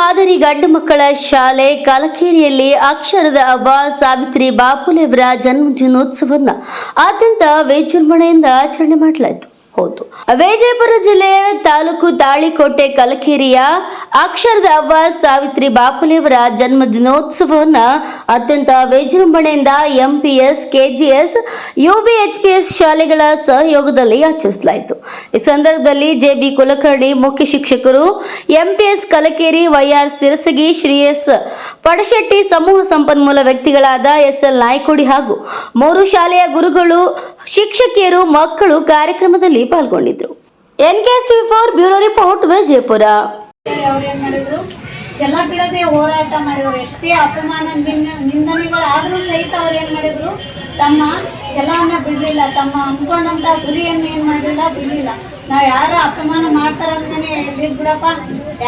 ಮಾದರಿ ಗಂಡು ಮಕ್ಕಳ ಶಾಲೆ ಕಲಕೇರಿಯಲ್ಲಿ ಅಕ್ಷರದ ಅವ್ವ ಸಾವಿತ್ರಿ ಬಾಪುಲೆಯವರ ಜನ್ಮದಿನೋತ್ಸವವನ್ನು ಅತ್ಯಂತ ವಿಜೃಂಭಣೆಯಿಂದ ಆಚರಣೆ ಮಾಡಲಾಯಿತು. ಹೌದು. ವಿಜಯಪುರ ಜಿಲ್ಲೆಯ ತಾಲೂಕು ತಾಳಿಕೋಟೆ ಕಲಕೇರಿಯ ಅಕ್ಷರದ ಅವ್ವ ಸಾವಿತ್ರಿ ಬಾಪುಲೆಯವರ ಜನ್ಮ ದಿನೋತ್ಸವವನ್ನು ಅತ್ಯಂತ ವಿಜೃಂಭಣೆಯಿಂದ ಎಂಪಿಎಸ್, ಕೆಜಿಎಸ್, ಯುಬಿಎಚ್ಪಿಎಸ್ ಶಾಲೆಗಳ ಸಹಯೋಗದಲ್ಲಿ ಆಚರಿಸಲಾಯಿತು. ಈ ಸಂದರ್ಭದಲ್ಲಿ ಜೆಬಿ ಕುಲಕರ್ಣಿ ಮುಖ್ಯ ಶಿಕ್ಷಕರು, MPS Kalakeri YR Sirasagi, Shri S. Padashetti ಸಮೂಹ ಸಂಪನ್ಮೂಲ ವ್ಯಕ್ತಿಗಳಾದ ಎಸ್ಎಲ್ ನಾಯ್ಕೋಡಿ ಹಾಗೂ ಮೂರು ಶಾಲೆಯ ಗುರುಗಳು ಶಿಕ್ಷಕಿಯರು ಮಕ್ಕಳು ಕಾರ್ಯಕ್ರಮದಲ್ಲಿ ಪಾಲ್ಗೊಂಡಿದ್ದರು NKS TV four bureau report Vijayapura. ಜಲ ಬಿಡದೆ ಹೋರಾಟ ಮಾಡಿದ್ರು. ಎಷ್ಟೇ ಅಪಮಾನ ನಿಂದನೆಗಳು ಆದರೂ ಸಹಿತ ಅವ್ರು ಏನು ಮಾಡಿದ್ರು ತಮ್ಮ ಛಲವನ್ನ ಬಿಡಲಿಲ್ಲ. ತಮ್ಮ ಅನ್ಕೊಂಡಂತ ಗುರಿಯನ್ನು ಏನು ಮಾಡಲಿಲ್ಲ ಬಿಡಲಿಲ್ಲ. ನಾವು ಯಾರ ಅಪಮಾನ ಮಾಡ್ತಾರ ಅಂತಾನೆ ಎಲ್ಲಿದ್ ಬಿಡಪ್ಪ.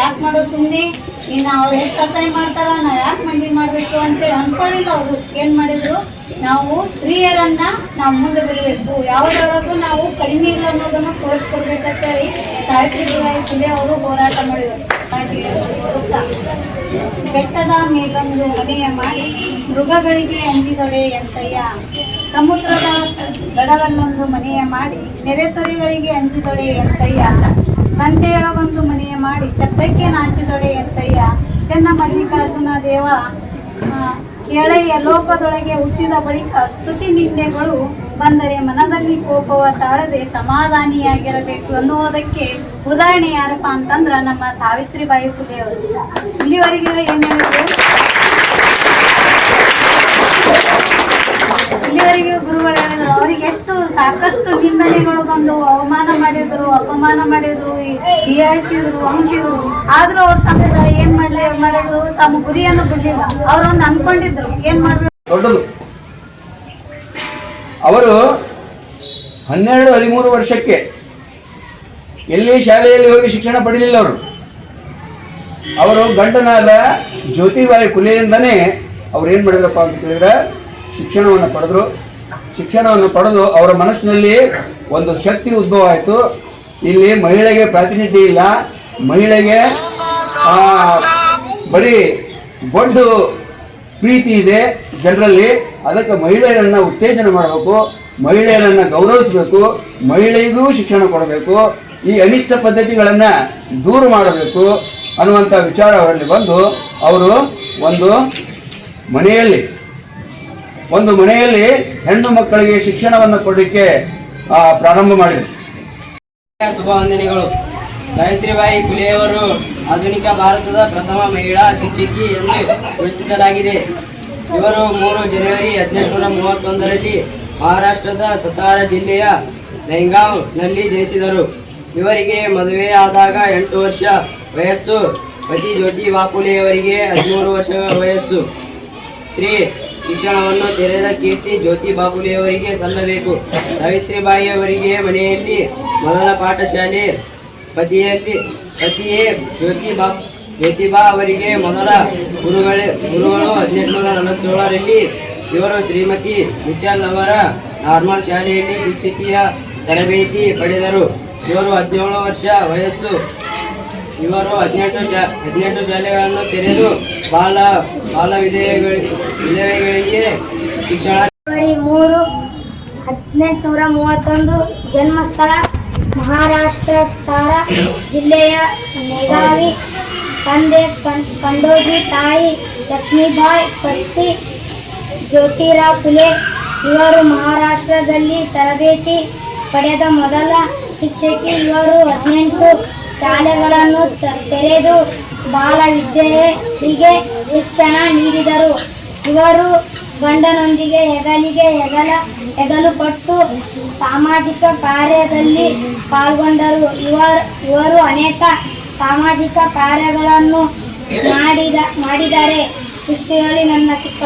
ಯಾಕೆ ಮಾಡೋ ಸುಮ್ಮನೆ ಇನ್ನು ಅವ್ರು ಎಷ್ಟು ಅಸಹ್ಯ ಮಾಡ್ತಾರ ನಾವು ಯಾಕೆ ಮಂದಿ ಮಾಡಬೇಕು ಅಂತೇಳಿ ಅನ್ಕೊಳ್ಳಿಲ್ಲ ಅವರು. ಏನು ಮಾಡಿದ್ರು? ನಾವು ಸ್ತ್ರೀಯರನ್ನ ನಾವು ಮುಂದೆ ಬರಬೇಕು ಯಾವುದ್ರೊಳಗೂ ನಾವು ಕಡಿಮೆ ಇಲ್ಲ ಅನ್ನೋದನ್ನ ತೋರಿಸ್ಕೊಡ್ಬೇಕಂತೇಳಿ ಸಾವಿತ್ರಿಬಾಯಿ ಫುಲೆ ಅವರು ಹೋರಾಟ ಮಾಡಿದರು. ಬೆಟ್ಟದ ಮೇಲೊಂದು ಮನೆಯ ಮಾಡಿ ಮೃಗಗಳಿಗೆ ಅಂಜಿದೊಡೆ ಎಂತಯ್ಯ? ಸಮುದ್ರದ ದಡದಲ್ಲೊಂದು ಮನೆಯ ಮಾಡಿ ನೆರೆತೊರೆಗಳಿಗೆ ಅಂಜಿದೊಡೆ ಎಂತಯ್ಯ ಸಂತೆಯೊಳಗೊಂದು ಮನೆಯ ಮಾಡಿ ಶಬ್ದಕ್ಕೆ ನಾಚಿದೊಡೆ ಎತ್ತಯ್ಯ. ಚೆನ್ನ ಮಲ್ಲಿಕಾರ್ಜುನ ದೇವ ಎಳೆಯ ಲೋಕದೊಳಗೆ ಹುಟ್ಟಿದ ಬಳಿಕ ಸ್ತುತಿ ನಿಂದೆಗಳು ಬಂದರೆ ಮನದಲ್ಲಿ ಕೋಪವ ತಾಳದೆ ಸಮಾಧಾನಿಯಾಗಿರಬೇಕು ಅನ್ನುವುದಕ್ಕೆ ಉದಾಹರಣೆ ಯಾರಪ್ಪ ಅಂತಂದ್ರ ನಮ್ಮ ಸಾವಿತ್ರಿ ಬಾಯಿ ಪುಲೆಯವರು ಇಲ್ಲಿವರೆಗೆ ಏನು ಇಲ್ಲಿವರೆಗೆ ಗುರುಗಳು ಹೇಳಿದ್ರು ಅವರಿಗೆ ಎಷ್ಟು ಸಾಕಷ್ಟು ನಿಂದನೆಗಳು ಬಂದು ಅವಮಾನ ಮಾಡಿದ್ರು, ಅಪಮಾನ ಮಾಡಿದ್ರು ಹೀಯಾಳಿಸಿದ್ರು, ಹಂಚಿದ್ರು. ಆದ್ರೂ ಅವ್ರ ತಮ್ಮ ಏನ್ ಮಾಡ್ಲಿ, ಮಾಡಿದ್ರು? ತಮ್ಮ ಗುರಿಯನ್ನು ಬಿಡ್ಲಿಲ್ಲ. ಅವ್ರೊಂದು ಅನ್ಕೊಂಡಿದ್ರು. ಏನ್ ಮಾಡ್ಬೇಕು? ಅವರು ಹನ್ನೆರಡು, ಹದಿಮೂರು ವರ್ಷಕ್ಕೆ ಎಲ್ಲಿ ಶಾಲೆಯಲ್ಲಿ ಹೋಗಿ ಶಿಕ್ಷಣ ಪಡೆಯಲಿಲ್ಲ ಅವರು. ಅವರು ಗಂಡನಾದ ಜ್ಯೋತಿಬಾಯಿ ಕುಲೆಯಿಂದನೇ ಅವ್ರು ಏನು ಮಾಡಿದ್ರಪ್ಪ ಅಂತ ಕೇಳಿದ್ರೆ ಶಿಕ್ಷಣವನ್ನು ಪಡೆದ್ರು. ಶಿಕ್ಷಣವನ್ನು ಪಡೆದು ಅವರ ಮನಸ್ಸಿನಲ್ಲಿ ಒಂದು ಶಕ್ತಿ ಉದ್ಭವ ಆಯಿತು ಇಲ್ಲಿ ಮಹಿಳೆಗೆ ಪ್ರಾತಿನಿಧ್ಯ ಇಲ್ಲ. ಮಹಿಳೆಗೆ ಬರೀ ದೊಡ್ಡ ಪ್ರೀತಿ ಇದೆ ಜನರಲ್ಲಿ. ಅದಕ್ಕೆ ಮಹಿಳೆಯರನ್ನು ಉತ್ತೇಜನ ಮಾಡಬೇಕು, ಮಹಿಳೆಯರನ್ನು ಗೌರವಿಸಬೇಕು, ಮಹಿಳೆಗೂ ಶಿಕ್ಷಣ ಕೊಡಬೇಕು, ಈ ಅನಿಷ್ಟ ಪದ್ಧತಿಗಳನ್ನು ದೂರ ಮಾಡಬೇಕು ಅನ್ನುವಂಥ ವಿಚಾರ ಅವರಲ್ಲಿ ಬಂದು, ಅವರು ಒಂದು ಮನೆಯಲ್ಲಿ ಒಂದು ಮನೆಯಲ್ಲಿ ಹೆಣ್ಣು ಮಕ್ಕಳಿಗೆ ಶಿಕ್ಷಣವನ್ನು ಕೊಡಲಿಕ್ಕೆ ಪ್ರಾರಂಭ ಮಾಡಿದರು. ಶುಭ ವಂದನೆಗಳು ಸಾವಿತ್ರಿಬಾಯಿ ಫುಲೆಯವರು ಆಧುನಿಕ ಭಾರತದ ಪ್ರಥಮ ಮಹಿಳಾ ಶಿಕ್ಷಕಿ ಎಂದು ಗುರುತಿಸಲಾಗಿದೆ. ಇವರು ಮೂರು ಜನವರಿ ಹದಿನೆಂಟುನೂರ ಮೂವತ್ತೊಂದರಲ್ಲಿ ಮಹಾರಾಷ್ಟ್ರದ ಸತಾರ ಜಿಲ್ಲೆಯ ನಲ್ಲಿ ಜನಿಸಿದರು. ಇವರಿಗೆ ಮದುವೆಯಾದಾಗ ಎಂಟು ವರ್ಷ ವಯಸ್ಸು. ಪತಿ ಜ್ಯೋತಿ ಬಾಪುಲೆಯವರಿಗೆ ಹದಿಮೂರು ವರ್ಷ ವಯಸ್ಸು. ಸ್ತ್ರೀ ಶಿಕ್ಷಣವನ್ನು ತೆರೆದ ಕೀರ್ತಿ ಜ್ಯೋತಿ ಬಾಬುಲಿಯವರಿಗೆ ಸಲ್ಲಬೇಕು. ಸಾವಿತ್ರಿಬಾಯಿಯವರಿಗೆ ಮನೆಯಲ್ಲಿ ಮೊದಲ ಪಾಠಶಾಲೆ ಪತಿಯಲ್ಲಿ ಪತಿಯೇ ಜ್ಯೋತಿ ಬಾ ಜ್ಯೋತಿಬಾ ಅವರಿಗೆ ಮೊದಲ ಗುರುಗಳೇ, ಗುರುಗಳು ಹದಿನೆಂಟುನೂರ ನಲವತ್ತೇಳರಲ್ಲಿ ಇವರು ಶ್ರೀಮತಿ ಮಿಚಲ್ ಅವರ ನಾರ್ಮಲ್ ಶಾಲೆಯಲ್ಲಿ ಶಿಕ್ಷಕಿಯ ತರಬೇತಿ ಪಡೆದರು. ಇವರು ಹದಿನೇಳು ವರ್ಷ ವಯಸ್ಸು. ಇವರು ಹದಿನೆಂಟು ಶಾ, ಹದಿನೆಂಟು ಶಾಲೆಗಳನ್ನು ತೆರೆದು ಬಾಲ ಬಾಲ ವಿಧವೆಗಳ ವಿಧವೆಗಳಿಗೆ ಶಿಕ್ಷಣ ಫೆಬ್ರವರಿ ಮೂರು, ಹದಿನೆಂಟುನೂರ ಮೂವತ್ತೊಂದು ಜನ್ಮಸ್ಥಳ, ಮಹಾರಾಷ್ಟ್ರ ಸ್ಥಳ, ಜಿಲ್ಲೆಯ ಮೇಘಾವಿ ತಂದೆ ಪಂಡೋಜಿ, ತಾಯಿ ಲಕ್ಷ್ಮೀಬಾಯಿ ಪತಿ ಜ್ಯೋತಿರಾವ್ ಫುಲೆ ಇವರು ಮಹಾರಾಷ್ಟ್ರದಲ್ಲಿ ತರಬೇತಿ ಪಡೆದ ಮೊದಲ ಶಿಕ್ಷಕಿ. ಇವರು ಹದಿನೆಂಟು ಶಾಲೆಗಳನ್ನು ತೆರೆದು ಬಾಲ ವಿದ್ಯೆಗೆ ಶಿಕ್ಷಣ ನೀಡಿದರು. ಇವರು ಗಂಡನೊಂದಿಗೆ ಹೆಗಲಿಗೆ ಹೆಗಲ, ಹೆಗಲು ಪಟ್ಟು ಸಾಮಾಜಿಕ ಕಾರ್ಯದಲ್ಲಿ ಪಾಲ್ಗೊಂಡರು. ಇವರು ಇವರು ಅನೇಕ ಸಾಮಾಜಿಕ ಕಾರ್ಯಗಳನ್ನು ಮಾಡಿದ, ಮಾಡಿದ್ದಾರೆ. ಇಷ್ಟು ಹೇಳಿ ನನ್ನ ಚಿಕ್ಕ